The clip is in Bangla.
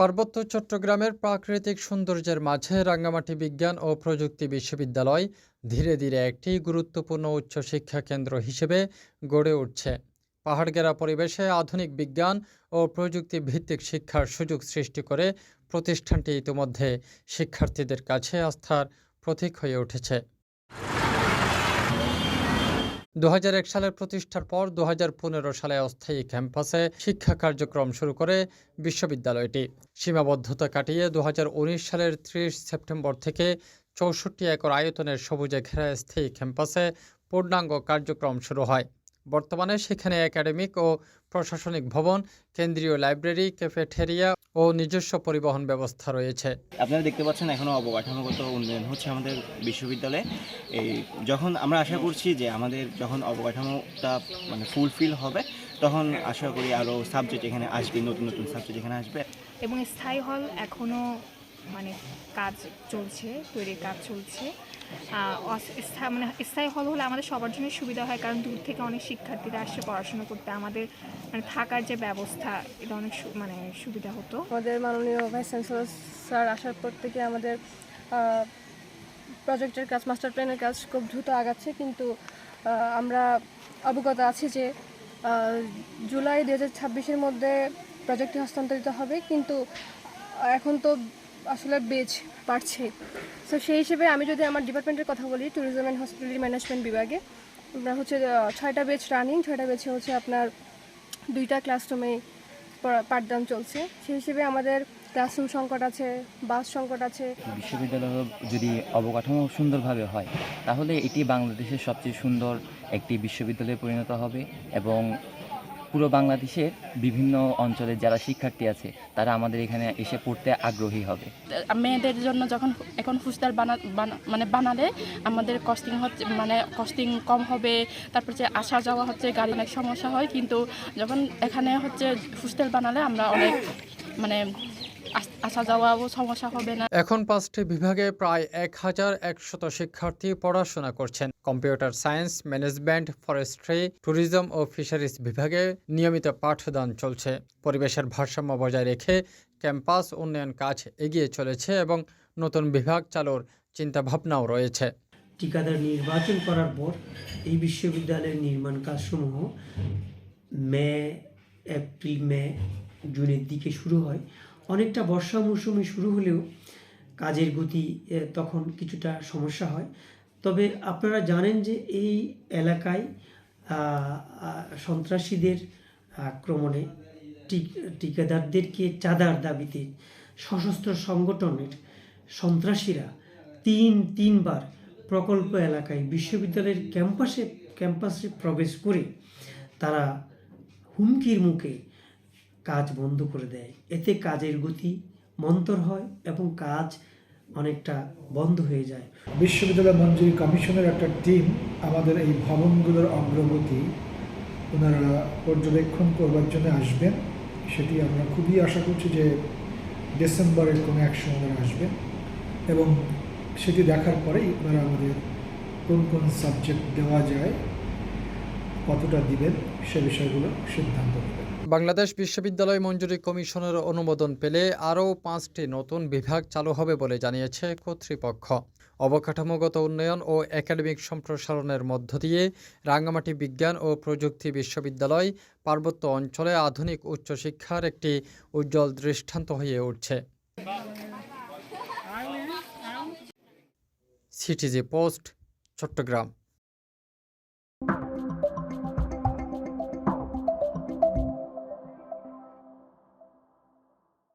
পার্বত্য চট্টগ্রামের প্রাকৃতিক সৌন্দর্যের মাঝে রাঙ্গামাটি বিজ্ঞান ও প্রযুক্তি বিশ্ববিদ্যালয় ধীরে ধীরে একটি গুরুত্বপূর্ণ উচ্চশিক্ষা কেন্দ্র হিসেবে গড়ে উঠছে। পাহাড়গেরা পরিবেশে আধুনিক বিজ্ঞান ও প্রযুক্তি ভিত্তিক শিক্ষার সুযোগ সৃষ্টি করে প্রতিষ্ঠানটি ইতিমধ্যে শিক্ষার্থীদের কাছে আস্থার প্রতীক হয়ে উঠেছে। দু হাজার এক সালের প্রতিষ্ঠার পর দুহাজার পনেরো সালে অস্থায়ী ক্যাম্পাসে শিক্ষা কার্যক্রম শুরু করে বিশ্ববিদ্যালয়টি। সীমাবদ্ধতা কাটিয়ে দুহাজার উনিশ সালের ত্রিশ সেপ্টেম্বর থেকে চৌষট্টি একর আয়তনের সবুজে ঘেরা স্থায়ী ক্যাম্পাসে পূর্ণাঙ্গ কার্যক্রম শুরু হয়। বর্তমানে সেখানে একাডেমিক ও প্রশাসনিক ভবন কেন্দ্রীয় লাইব্রেরি ক্যাফেটেরিয়া ও নিজস্ব পরিবহন ব্যবস্থা রয়েছে। আপনারা দেখতে পাচ্ছেন এখনও অবকাঠামোগত উন্নয়ন হচ্ছে আমাদের বিশ্ববিদ্যালয়ে। এই যখন আমরা আশা করছি যে আমাদের যখন অবকাঠামোটা মানে ফুলফিল হবে তখন আশা করি আরও সাবজেক্ট এখানে আসবে নতুন নতুন সাবজেক্ট এখানে আসবে। এবং স্থায়ী হল এখনও মানে কাজ চলছে, তৈরির কাজ চলছে। মানে স্থায়ী হল হলে আমাদের সবার জন্য সুবিধা হয়, কারণ দূর থেকে অনেক শিক্ষার্থীরা আসছে পড়াশোনা করতে। আমাদের মানে থাকার যে ব্যবস্থা, এটা অনেক মানে সুবিধা হতো। আমাদের মাননীয় ভাইস চ্যান্সেলর স্যার আসার পর থেকে আমাদের প্রজেক্টের কাজ, মাস্টার প্ল্যানের কাজ খুব দ্রুত আগাচ্ছে। কিন্তু আমরা অবগত আছি যে জুলাই দু হাজার মধ্যে প্রজেক্টটি হস্তান্তরিত হবে। কিন্তু, এখন তো আসলে বেচ বাড়ছে তো সেই হিসেবে আমি যদি আমার ডিপার্টমেন্টের কথা বলি ট্যুরিজম অ্যান্ড হসপিটালিটি ম্যানেজমেন্ট বিভাগে আপনার হচ্ছে ছয়টা বেচ রানিং ছয়টা বেচে হচ্ছে আপনার দুইটা ক্লাসরুমে পাঠদান চলছে। সেই হিসেবে আমাদের ক্লাসরুম সংকট আছে বাস সংকট আছে। বিশ্ববিদ্যালয় যদি অবকাঠামো সুন্দরভাবে হয়, তাহলে এটি বাংলাদেশের সবচেয়ে সুন্দর একটি বিশ্ববিদ্যালয়ে পরিণত হবে এবং পুরো বাংলাদেশের বিভিন্ন অঞ্চলের যারা শিক্ষার্থী আছে, তারা আমাদের এখানে এসে পড়তে আগ্রহী হবে। মেয়েদের জন্য যখন এখন ফুস্তার বানা মানে বানালে, আমাদের কস্টিং হচ্ছে মানে কস্টিং কম হবে, তারপর যে আসা যাওয়া হচ্ছে, গাড়ি নাকি সমস্যা হয়, কিন্তু যখন এখানে হচ্ছে ফুস্তার বানালে আমরা অনেক মানে আস- আসা যাওয়াও সমস্যা হবে না। এখন পাঁচটি বিভাগে প্রায় এক হাজার একশত শিক্ষার্থী পড়াশোনা করছেন। Computer science management forestry tourism ও ফিশারিজ বিভাগে নিয়মিত পাঠদান চলছে। পরিবেশের ভারসাম্য বজায় রেখে ক্যাম্পাস উন্নয়ন কাজ এগিয়ে চলেছে এবং নতুন বিভাগ চালুর চিন্তাভাবনাও রয়েছে। ঠিকাদার নির্বাচন করার পর এই বিশ্ববিদ্যালয়ের নির্মাণ কাজ কাজসমূহ মে এপ্রিল মে জুনের দিকে শুরু হয়। অনেকটা বর্ষা মৌসুমে শুরু হলেও কাজের গতি তখন কিছুটা সমস্যা হয়। তবে আপনারা জানেন যে এই এলাকায় সন্ত্রাসীদের আক্রমণে টিকাদারদেরকে চাঁদার দাবিতে সশস্ত্র সংগঠনের সন্ত্রাসীরা তিন, তিনবার প্রকল্প এলাকায় বিশ্ববিদ্যালয়ের ক্যাম্পাসে ক্যাম্পাসে প্রবেশ করে তারা হুমকির মুখে কাজ বন্ধ করে দেয়। এতে কাজের গতি মন্তর হয় এবং কাজ অনেকটা বন্ধ হয়ে যায়। বিশ্ববিদ্যালয় মঞ্জুরি কমিশনের একটা টিম আমাদের এই ভবনগুলোর অগ্রগতি ওনারা পর্যবেক্ষণ করবার জন্য আসবেন। সেটি আমরা খুবই আশা করছি যে ডিসেম্বরের কোনো এক সময় আসবেন এবং সেটি দেখার পরেই ওনারা আমাদের কোন কোন সাবজেক্ট দেওয়া যায়, কতটা দিবেন সে বিষয়গুলো সিদ্ধান্ত নেবেন। বাংলাদেশ বিশ্ববিদ্যালয় মঞ্জুরি কমিশনের অনুমোদন পেলে আরও পাঁচটি নতুন বিভাগ চালু হবে বলে জানিয়েছে কর্তৃপক্ষ। অবকাঠামোগত উন্নয়ন ও একাডেমিক সম্প্রসারণের মধ্য দিয়ে রাঙ্গামাটি বিজ্ঞান ও প্রযুক্তি বিশ্ববিদ্যালয় পার্বত্য অঞ্চলে আধুনিক উচ্চশিক্ষার একটি উজ্জ্বল দৃষ্টান্ত হয়ে উঠছে। CTG post, Chattogram.